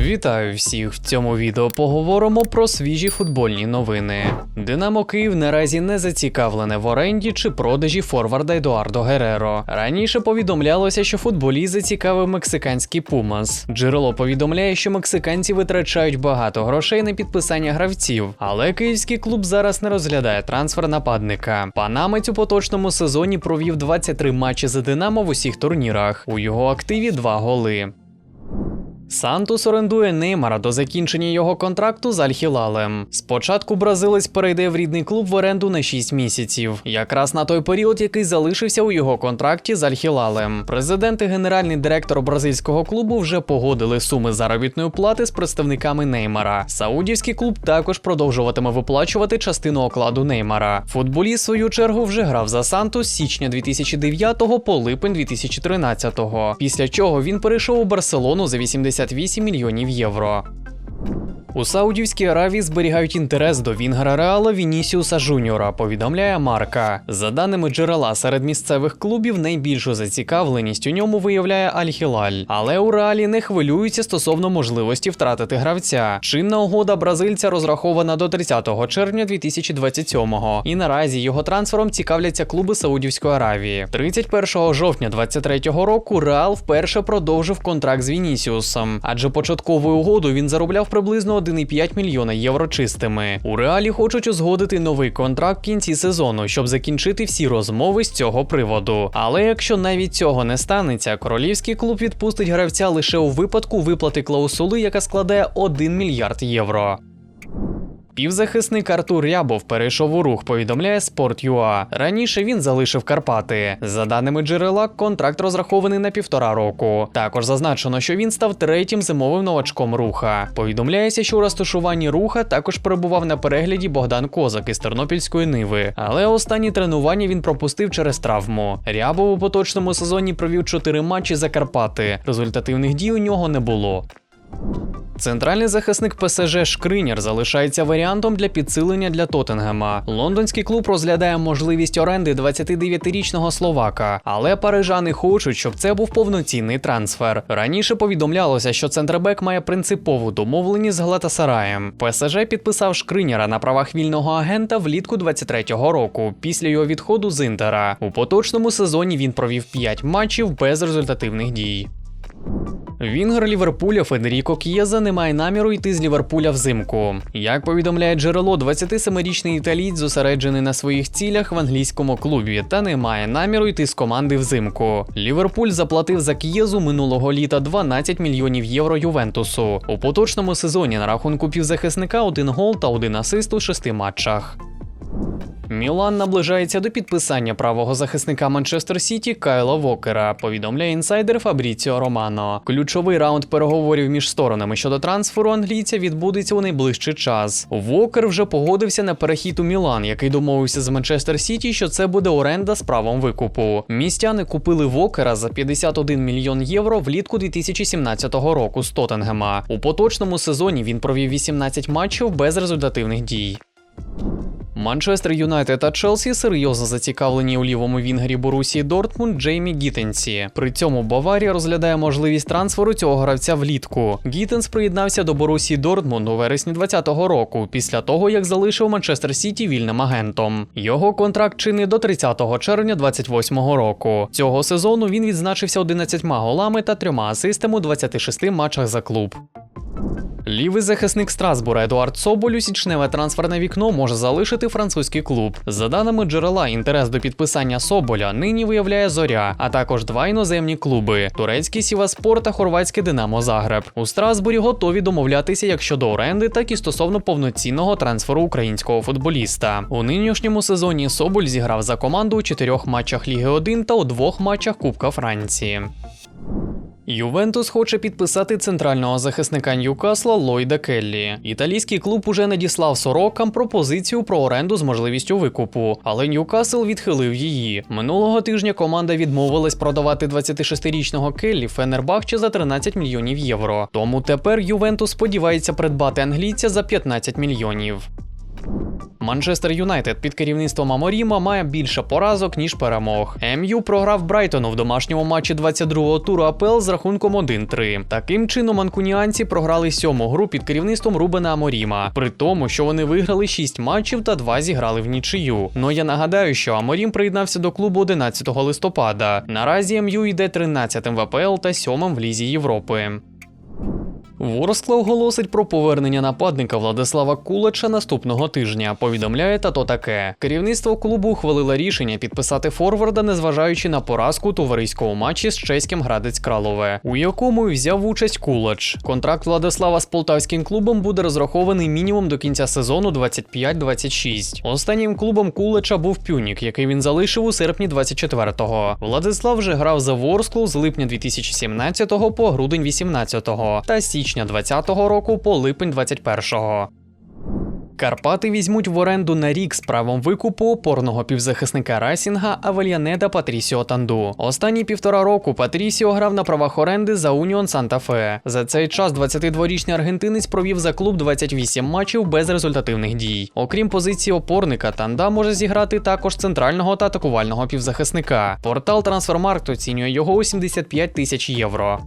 Вітаю всіх! В цьому відео поговоримо про свіжі футбольні новини. Динамо Київ наразі не зацікавлене в оренді чи продажі форварда Едуардо Гереро. Раніше повідомлялося, що футболіст зацікавив мексиканський Пумас. Джерело повідомляє, що мексиканці витрачають багато грошей на підписання гравців, але київський клуб зараз не розглядає трансфер нападника. Панамець у поточному сезоні провів 23 матчі за Динамо в усіх турнірах. У його активі два голи. Сантус орендує Неймара до закінчення його контракту з Аль-Хілалем. Спочатку бразилець перейде в рідний клуб в оренду на 6 місяців, якраз на той період, який залишився у його контракті з Аль-Хілалем. Президент і генеральний директор бразильського клубу вже погодили суми заробітної плати з представниками Неймара. Саудівський клуб також продовжуватиме виплачувати частину окладу Неймара. Футболіст свою чергу вже грав за Сантус з січня 2009 по липень 2013, після чого він перейшов у Барселону за 88 мільйонів євро. У Саудівській Аравії зберігають інтерес до Вінгера Реала Вінісіуса Жуніора, повідомляє Марка. За даними джерела серед місцевих клубів, найбільшу зацікавленість у ньому виявляє Аль-Хілаль. Але у Реалі не хвилюються стосовно можливості втратити гравця. Чинна угода бразильця розрахована до 30 червня 2027-го, і наразі його трансфером цікавляться клуби Саудівської Аравії. 31 жовтня 2023 року Реал вперше продовжив контракт з Вінісіусом, адже початковою угоду він заробляв приблизно 1,5 мільйона євро чистими. У реалі хочуть узгодити новий контракт в кінці сезону, щоб закінчити всі розмови з цього приводу. Але якщо навіть цього не станеться, королівський клуб відпустить гравця лише у випадку виплати клаусули, яка складає 1 мільярд євро. Півзахисник Артур Рябов перейшов у рух, повідомляє Sport.ua. Раніше він залишив Карпати. За даними джерела, контракт розрахований на півтора року. Також зазначено, що він став третім зимовим новачком руха. Повідомляється, що у розташуванні руха також перебував на перегляді Богдан Козак із Тернопільської Ниви. Але останні тренування він пропустив через травму. Рябов у поточному сезоні провів чотири матчі за Карпати. Результативних дій у нього не було. Центральний захисник ПСЖ Шкриняр залишається варіантом для підсилення для Тоттенгема. Лондонський клуб розглядає можливість оренди 29-річного словака, але парижани хочуть, щоб це був повноцінний трансфер. Раніше повідомлялося, що центрбек має принципову домовленість з Глатасараєм. ПСЖ підписав Шкриняра на правах вільного агента влітку 23-го року, після його відходу з Інтера. У поточному сезоні він провів 5 матчів без результативних дій. Вінгер Ліверпуля Федеріко К'єза не має наміру йти з Ліверпуля взимку. Як повідомляє джерело, 27-річний італієць зосереджений на своїх цілях в англійському клубі та не має наміру йти з команди взимку. Ліверпуль заплатив за К'єзу минулого літа 12 мільйонів євро Ювентусу. У поточному сезоні на рахунку півзахисника один гол та один асист у шести матчах. Мілан наближається до підписання правого захисника Манчестер Сіті Кайла Вокера, повідомляє інсайдер Фабріціо Романо. Ключовий раунд переговорів між сторонами щодо трансферу англійця відбудеться у найближчий час. Вокер вже погодився на перехід у Мілан, який домовився з Манчестер Сіті, що це буде оренда з правом викупу. Містяни купили Вокера за 51 мільйон євро влітку 2017 року з Тоттенгема. У поточному сезоні він провів 18 матчів без результативних дій. Манчестер Юнайтед та Челсі серйозно зацікавлені у лівому вінгері Борусії Дортмунд Джеймі Гітенсі. При цьому Баварія розглядає можливість трансферу цього гравця влітку. Гітенс приєднався до Борусії Дортмунд у вересні 2020 року, після того як залишив Манчестер Сіті вільним агентом. Його контракт чинний до 30 червня 2028 року. Цього сезону він відзначився 11 голами та трьома асистами у 26 матчах за клуб. Лівий захисник Страсбура Едуард Соболь січневе трансферне вікно може залишити французький клуб. За даними джерела, інтерес до підписання Соболя нині виявляє зоря, а також два іноземні клуби: турецький Сіваспор та хорватський Динамо Загреб. У Страсбурі готові домовлятися як щодо оренди, так і стосовно повноцінного трансферу українського футболіста. У нинішньому сезоні Соболь зіграв за команду у чотирьох матчах Ліги 1 та у двох матчах Кубка Франції. Ювентус хоче підписати центрального захисника Ньюкасла Ллойда Келлі. Італійський клуб уже надіслав сорокам пропозицію про оренду з можливістю викупу, але Ньюкасл відхилив її. Минулого тижня команда відмовилась продавати 26-річного Келлі Фенербахче за 13 мільйонів євро. Тому тепер Ювентус сподівається придбати англійця за 15 мільйонів. Манчестер Юнайтед під керівництвом Аморіма має більше поразок, ніж перемог. МЮ програв Брайтону в домашньому матчі 22-го туру АПЛ з рахунком 1-3. Таким чином, манкуніанці програли сьому гру під керівництвом Рубена Аморіма, при тому, що вони виграли 6 матчів та 2 зіграли в нічию. Ну я нагадаю, що Аморім приєднався до клубу 11 листопада. Наразі МЮ йде 13-м в АПЛ та 7-м в Лізі Європи. Ворскла оголосить про повернення нападника Владислава Кулача наступного тижня. Повідомляє тато таке. Керівництво клубу ухвалило рішення підписати форварда, незважаючи на поразку у товариському матчі з чеським Градець Кралове, у якому й взяв участь Кулач. Контракт Владислава з полтавським клубом буде розрахований мінімум до кінця сезону 25-26. Останнім клубом Кулача був Пюнік, який він залишив у серпні 24-го. Владислав вже грав за Ворсклу з липня 2017 по грудень 18-го та з січня 20-го року по липень 21-го. Карпати візьмуть в оренду на рік з правом викупу опорного півзахисника Расінга Авельянеда Патрісіо Танду. Останні півтора року Патрісіо грав на правах оренди за Уніон Санта-Фе. За цей час 22-річний аргентинець провів за клуб 28 матчів без результативних дій. Окрім позиції опорника, Танда може зіграти також центрального та атакувального півзахисника. Портал Трансфермаркт оцінює його у 75 тисяч євро.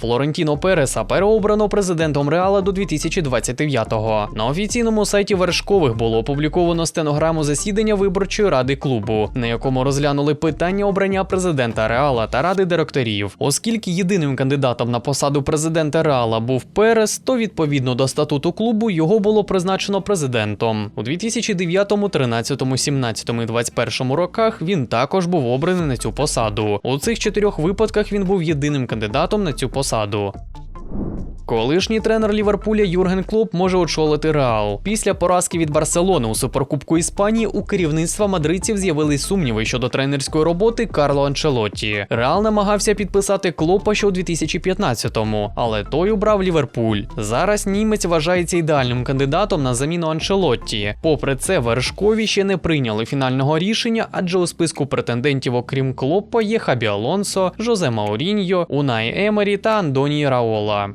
Флорентіно Переса переобрано президентом Реала до 2029-го. На офіційному сайті Вершкових було опубліковано стенограму засідання виборчої ради клубу, на якому розглянули питання обрання президента Реала та ради директорів. Оскільки єдиним кандидатом на посаду президента Реала був Перес, то відповідно до статуту клубу його було призначено президентом. У 2009, 13, 17 і 21 роках він також був обраний на цю посаду. У цих чотирьох випадках він був єдиним кандидатом на цю посаду посаду. Колишній тренер Ліверпуля Юрген Клоп може очолити Реал. Після поразки від Барселони у суперкубку Іспанії у керівництва мадридців з'явились сумніви щодо тренерської роботи Карло Анчелотті. Реал намагався підписати Клопа ще у 2015-му, але той обрав Ліверпуль. Зараз німець вважається ідеальним кандидатом на заміну Анчелотті. Попри це, вершкові ще не прийняли фінального рішення, адже у списку претендентів, окрім Клопа, є Хабі Алонсо, Жозе Мауріньо, Унай Емері та Андоній Раола.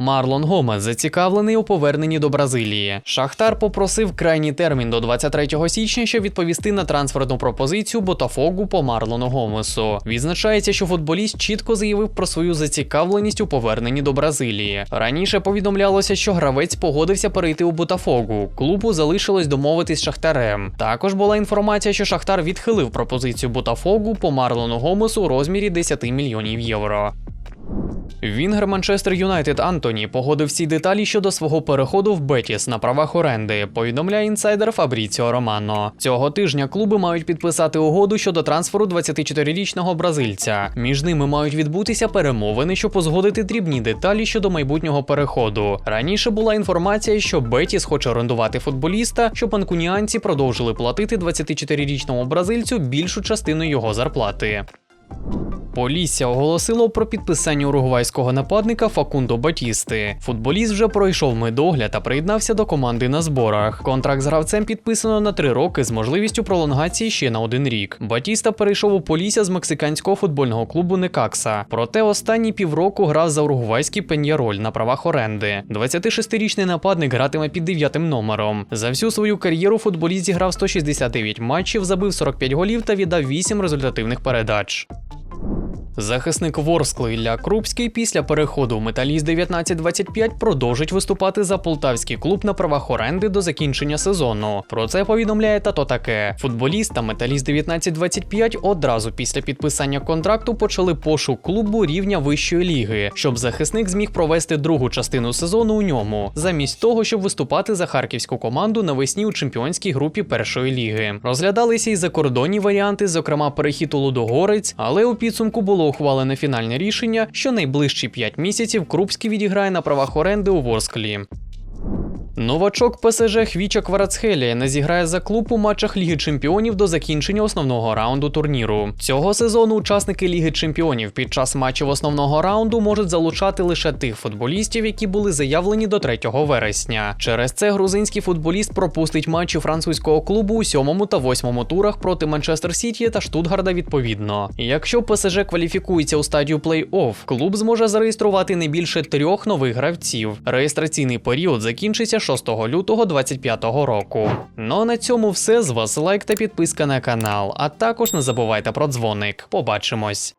Марлон Гомес зацікавлений у поверненні до Бразилії. Шахтар попросив крайній термін до 23 січня, щоб відповісти на трансферну пропозицію Ботафогу по Марлону Гомесу. Відзначається, що футболіст чітко заявив про свою зацікавленість у поверненні до Бразилії. Раніше повідомлялося, що гравець погодився перейти у Ботафогу. Клубу залишилось домовитись з Шахтарем. Також була інформація, що Шахтар відхилив пропозицію Ботафогу по Марлону Гомесу у розмірі 10 мільйонів євро. Вінгер Манчестер Юнайтед Антоні погодив всі деталі щодо свого переходу в Бетіс на правах оренди. Повідомляє інсайдер Фабріціо Романо. Цього тижня клуби мають підписати угоду щодо трансферу 24-річного бразильця. Між ними мають відбутися перемовини, щоб узгодити дрібні деталі щодо майбутнього переходу. Раніше була інформація, що Бетіс хоче орендувати футболіста, щоб анкуніанці продовжили платити 24-річному бразильцю більшу частину його зарплати. Полісся оголосило про підписання уругвайського нападника Факундо Батісти. Футболіст вже пройшов медогляд та приєднався до команди на зборах. Контракт з гравцем підписано на три роки з можливістю пролонгації ще на один рік. Батіста перейшов у Полісся з мексиканського футбольного клубу Некакса. Проте останні півроку грав за уругвайський пеньяроль на правах оренди. 26-річний нападник гратиме під дев'ятим номером. За всю свою кар'єру футболіст зіграв 169 матчів, забив 45 голів та віддав 8 результативних передач. Thank you. Захисник Ворскли Ілля Крупський після переходу в Металіст 1925 продовжить виступати за полтавський клуб на правах оренди до закінчення сезону. Про це повідомляє тато таке. Футболіст та Металіст 1925 одразу після підписання контракту почали пошук клубу рівня вищої ліги, щоб захисник зміг провести другу частину сезону у ньому, замість того, щоб виступати за харківську команду навесні у чемпіонській групі першої ліги. Розглядалися й закордонні варіанти, зокрема перехід у Лудогорець, але у підсумку було ухвалене фінальне рішення, що найближчі 5 місяців Крупський відіграє на правах оренди у Ворсклі. Новачок ПСЖ Хвіча Кварацхелія не зіграє за клуб у матчах Ліги Чемпіонів до закінчення основного раунду турніру. Цього сезону учасники Ліги Чемпіонів під час матчів основного раунду можуть залучати лише тих футболістів, які були заявлені до 3 вересня. Через це грузинський футболіст пропустить матчі французького клубу у сьомому та восьмому турах проти Манчестер Сіті та Штутгарда відповідно. Якщо ПСЖ кваліфікується у стадію плей-офф, клуб зможе зареєструвати не більше трьох нових гравців. Реєстраційний період закінчиться 6 лютого 2025 року. Ну а на цьому все з вас лайк та підписка на канал, а також не забувайте про дзвоник. Побачимось.